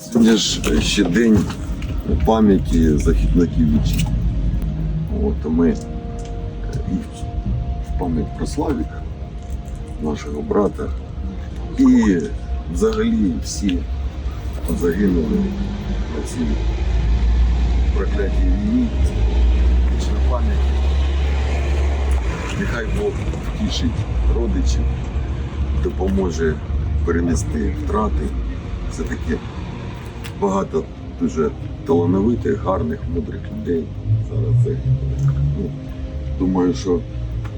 Сьогодні ж ще день пам'яті захисників вітчизни. От ми е, і в пам'ять про Славіка, нашого брата, і взагалі всі загинули на цій проклятій війні. Вічна пам'ять. Нехай Бог втішить родичів, допоможе перенести втрати. Все-таки багато дуже талановитих, гарних, мудрих людей зараз загинули. Ну, думаю, що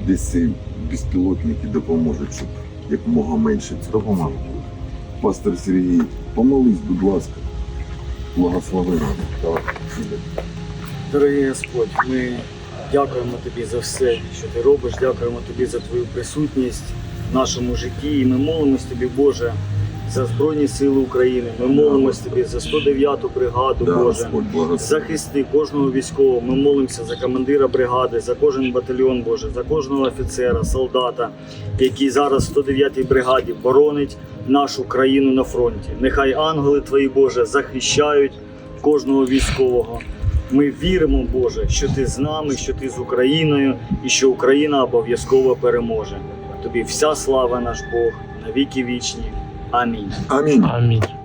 десь ці безпілотники допоможуть, щоб якомога менше цього. Пастор Сергій, помолись, будь ласка, благослови нас. Дорогий Господь, ми дякуємо тобі за все, що ти робиш. Дякуємо тобі за твою присутність в нашому житті. І ми молимось тобі, Боже, за Збройні Сили України. Ми молимось тобі за 109-ту бригаду, Да, Боже. Захисти кожного військового. Ми молимося за командира бригади, за кожен батальйон, Боже, за кожного офіцера, солдата, який зараз в 109-й бригаді боронить нашу країну на фронті. Нехай ангели твої, Боже, захищають кожного військового. Ми віримо, Боже, що ти з нами, що ти з Україною і що Україна обов'язково переможе. Тобі вся слава наш Бог 아멘. 아멘. 아멘.